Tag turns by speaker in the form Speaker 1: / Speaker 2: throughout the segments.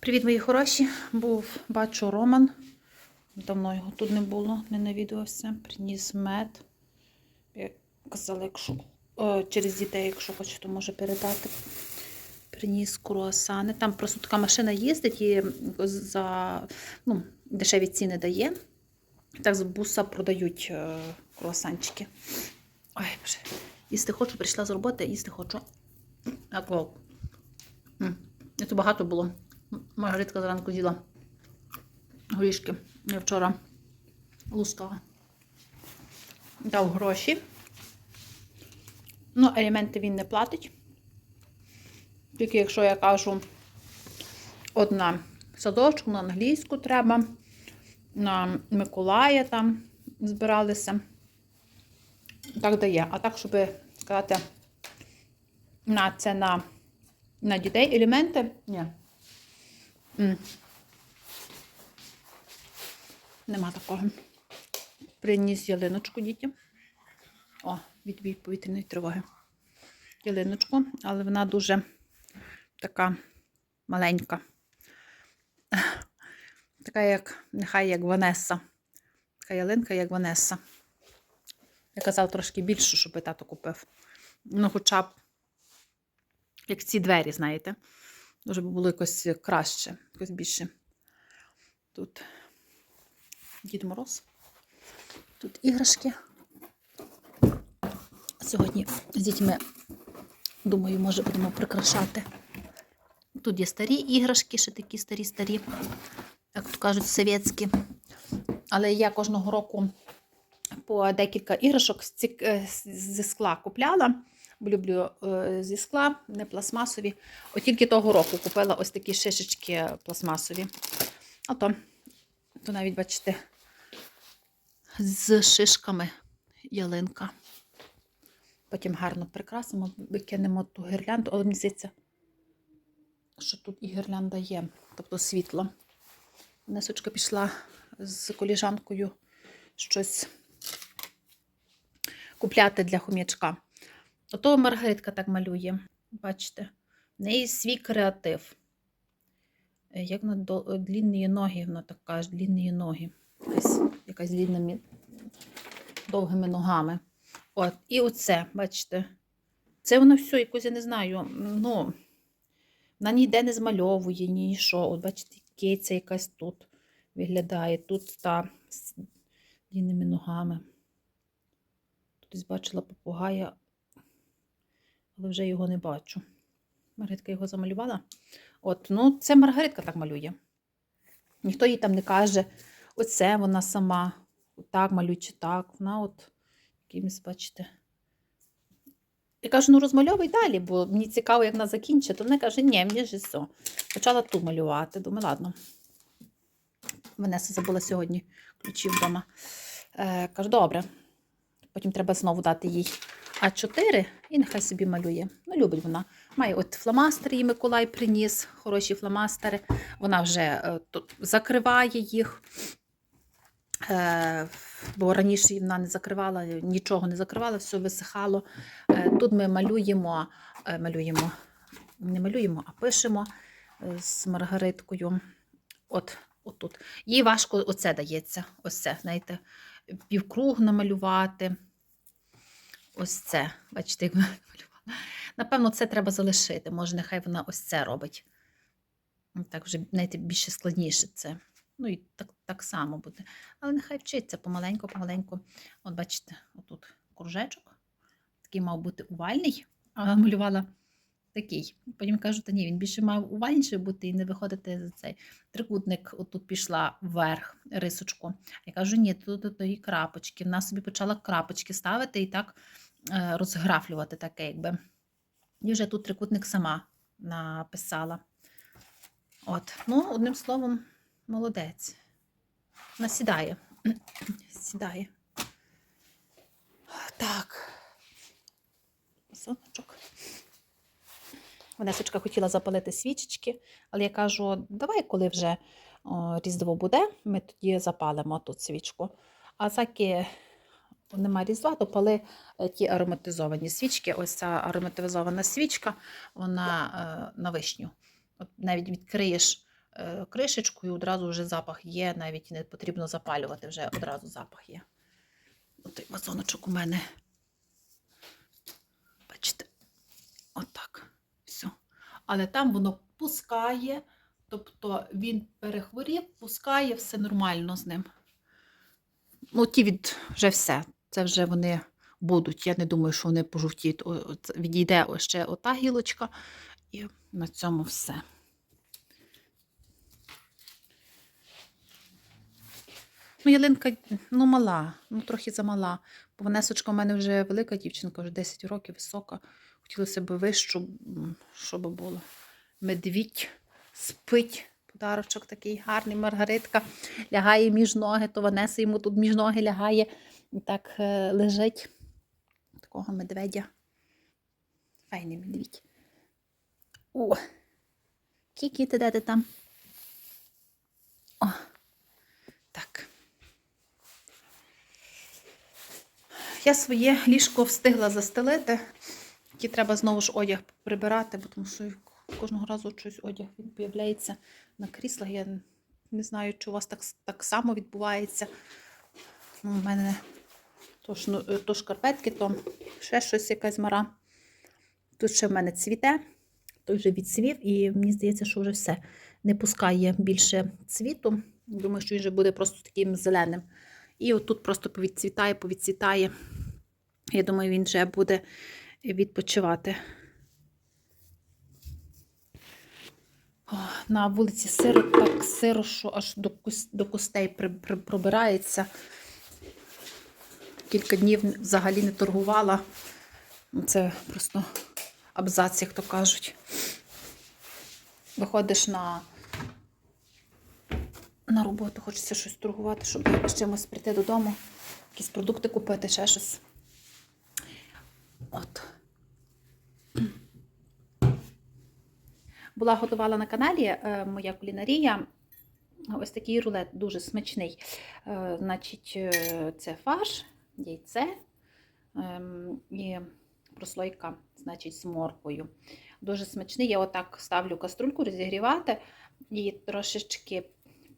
Speaker 1: Привіт, мої хороші. Був, бачу, Роман. Давно його тут не було, не навідувався. Приніс мед. Я казала, якщо о, через дітей, якщо хоче, то може передати. Приніс круасани. Там просто така машина їздить і за ну, дешеві ціни дає. Так з буса продають е, круасанчики. Ой, боже. Їсти хочу, прийшла з роботи, їсти хочу. І то багато було. Маргаритка зранку з'їла горішки. Я вчора лускала. Дав гроші. Ну, аліменти він не платить. Тільки якщо я кажу, одна садочку на англійську треба, на Миколая там збиралися. Так дає. А так, щоб сказати, на це на, на дітей елементи, ні. Нема такого. Приніс ялиночку дітям. О, відбій повітряної тривоги. Ялиночку, але вона дуже така маленька. Така, як, нехай як Ванеса. Така ялинка, як Ванеса. Я казав трошки більше, щоб тато купив. Ну, хоча б, як ці двері, знаєте. Дуже би було якось краще, якось більше. Тут Дід Мороз. Тут іграшки. Сьогодні з дітьми, думаю, може будемо прикрашати. Тут є старі іграшки, ще такі старі-старі, як то кажуть, совєтські. Але я кожного року по декілька іграшок е, зі скла купляла. Люблю е, зі скла, не пластмасові. От тільки того року купила ось такі шишечки пластмасові. А то, то навіть, бачите, з шишками ялинка. Потім гарно прикрасимо, викинемо ту гірлянду, але мені здається, що тут і гірлянда є, тобто світло. Несочка пішла з коліжанкою щось купляти для хом'ячка. Ото Маргаритка так малює. Бачите, в неї свій креатив. Е, Як на до... длінні ноги, вона так каже, длінні ноги. Якась, якась длінними довгими ногами. От, і оце, бачите, це воно все, якось, я не знаю, ну, вона ніде не змальовує, ні що. От, бачите, киця якась тут виглядає, тут та з длінними ногами. Тут бачила попугая, але вже його не бачу. Маргаритка його замалювала. От, ну, це Маргаритка так малює. Ніхто їй там не каже, оце вона сама, так малює чи так. Вона от якимось, бачите. Я кажу, ну розмальовуй далі, бо мені цікаво, як вона закінчить. Вона каже, ні, мені ж все. Почала ту малювати. Думаю, ладно. Венеса забула сьогодні ключі вдома. Е, кажу, добре. Потім треба знову дати їй А4 і нехай собі малює. Ну, любить вона. Має от фломастери, їй Миколай приніс, хороші фломастери. Вона вже е, закриває їх. Е, бо раніше вона не закривала, нічого не закривала, все висихало. Е, тут ми малюємо, малюємо, не малюємо, а пишемо з Маргариткою. От, отут. Їй важко оце дається. Ось це, знаєте, півкруг намалювати. Ось це. Бачите, як вона намалювала. Напевно, це треба залишити. Може, нехай вона ось це робить. Ну, Так вже, знаєте, більше складніше це. Ну і так, так само буде. Але нехай вчиться помаленьку, помаленьку. От бачите, отут кружечок. Такий мав бути увальний, а малювала такий. Потім кажу, та ні, він більше мав увальніший бути і не виходити за цей трикутник. Отут пішла вверх рисочку. Я кажу, ні, тут, тут і крапочки. Вона собі почала крапочки ставити і так розграфлювати таке, якби. І вже тут трикутник сама написала. От, ну, одним словом, молодець. Вона сідає. Сідає. Так. Сонечок. Ванесочка хотіла запалити свічечки, але я кажу, давай, коли вже о, Різдво буде, ми тоді запалимо тут свічку. А заки нема Різдва, то пали е, ті ароматизовані свічки. Ось ця ароматизована свічка, вона е, на вишню. От навіть відкриєш е, кришечку і одразу вже запах є, навіть не потрібно запалювати, вже одразу запах є. Отой вазоночок у мене. Бачите, отак. Все. Але там воно пускає, тобто він перехворів, пускає, все нормально з ним. Ну, ті від вже все. Це вже вони будуть. Я не думаю, що вони пожовтіють. Відійде ще ота гілочка, і на цьому все. Ну, ялинка ну, мала, ну трохи замала. Бо Ванесочка в мене вже велика дівчинка, вже 10 років, висока. Хотілося б вищу, щоб було. Медвідь спить. Подарочок такий гарний, Маргаритка лягає між ноги, то Ванеса йому тут між ноги лягає так е, лежить. Такого медведя. Файний медвідь. О! Кікі, ти де ти там? О, так. Я своє ліжко встигла застелити. Тільки треба знову ж одяг прибирати, бо тому що кожного разу щось одяг він на кріслах. Я не знаю, чи у вас так, так само відбувається. Ну, У мене то, е, то шкарпетки, то ще щось якась мара. Тут ще в мене цвіте, той вже відцвів, і мені здається, що вже все не пускає більше цвіту. Думаю, що він вже буде просто таким зеленим. І отут просто повідцвітає, повідцвітає. Я думаю, він вже буде відпочивати. На вулиці сиро, так сиро, що аж до, до костей пробирається. Кілька днів взагалі не торгувала. Ну, Це просто абзац, як то кажуть. Виходиш на, на роботу, хочеться щось торгувати, щоб з чимось прийти додому, якісь продукти купити, ще щось. От. Була готувала на каналі е, моя кулінарія. Ось такий рулет дуже смачний. Е, Значить, е, це фарш, яйце ем, і прослойка, значить, з морквою. Дуже смачний. Я отак ставлю каструльку розігрівати і трошечки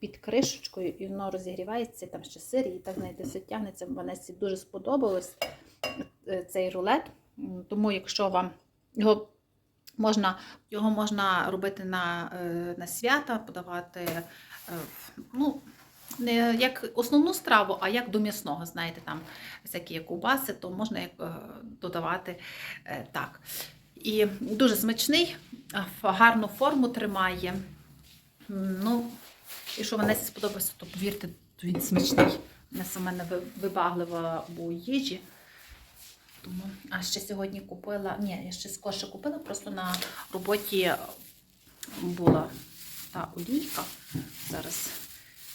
Speaker 1: під кришечкою, і воно розігрівається, там ще сир, і так, знаєте, все тягнеться. Ванесі дуже сподобалось е, цей рулет. Тому, якщо вам його можна, його можна робити на, е, на свята, подавати е, ну, не як основну страву, а як до м'ясного, знаєте, там всякі є ковбаси, то можна е, додавати е, так. І дуже смачний, гарну форму тримає. Ну, і що Ванесі сподобається, то повірте, він смачний. У мене вибаглива у їжі. Тому, а ще сьогодні купила, ні, я ще скорше купила, просто на роботі була та олійка. Зараз,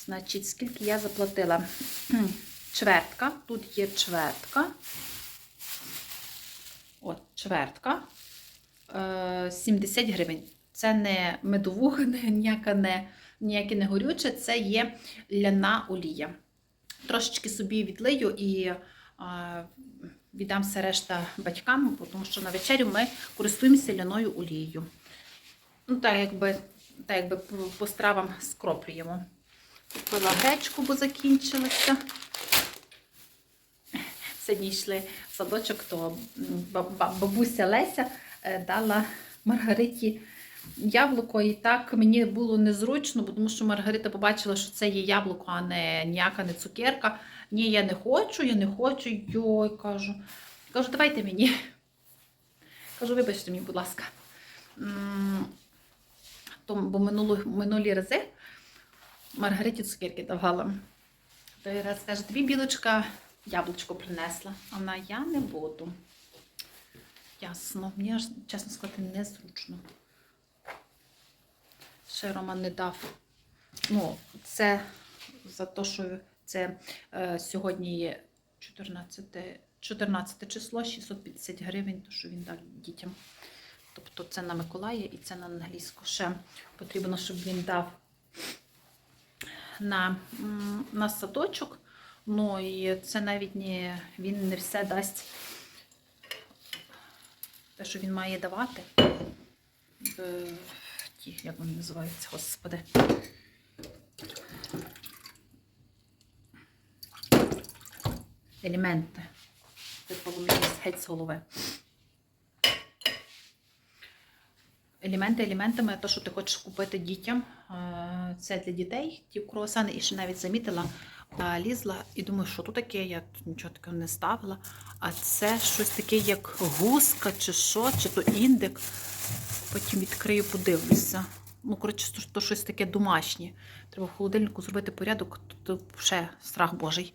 Speaker 1: значить, скільки я заплатила? Чвертка, тут є чвертка. От, чвертка. Е, 70 гривень. Це не медовуха, ніяка не, ніяке не горюче, це є ляна олія. Трошечки собі відлию і а, віддам все решта батькам, тому що на вечерю ми користуємося ляною олією. Ну, так, якби, так, якби по стравам скроплюємо. Купила бо закінчилася. Сьогодні йшли в садочок, то бабуся Леся е, дала Маргариті яблуко, і так мені було незручно, тому що Маргарита побачила, що це є яблуко, а не ніяка не цукерка. Ні, я не хочу, я не хочу. Йой, кажу. Кажу, давайте мені. Кажу, вибачте мені, будь ласка. М, То, бо минулі рази Маргариті цукерки давала. Той раз каже, тобі білочка яблучко принесла. А вона я не буду. Ясно. Мені аж, чесно сказати, незручно. Ще Роман не дав. Ну, це за те, що це е, сьогодні є 14, 14 число, 650 гривень, то що він дав дітям. Тобто це на Миколая і це на англійську. Ще потрібно, щоб він дав на, на садочок. Ну і це навіть не він не все дасть. Те, що він має давати. Е, ті, як вони називаються, господи. Елементи. Випало мені геть з голови. Елементи елементами, те, що ти хочеш купити дітям, е, це для дітей, ті круасани, і ще навіть замітила, лізла і думаю, що тут таке, я тут нічого такого не ставила. А це щось таке, як гуска, чи що, чи то індик. Потім відкрию, подивлюся. Ну, коротше, то, то щось таке домашнє. Треба в холодильнику зробити порядок, то, то ще страх Божий.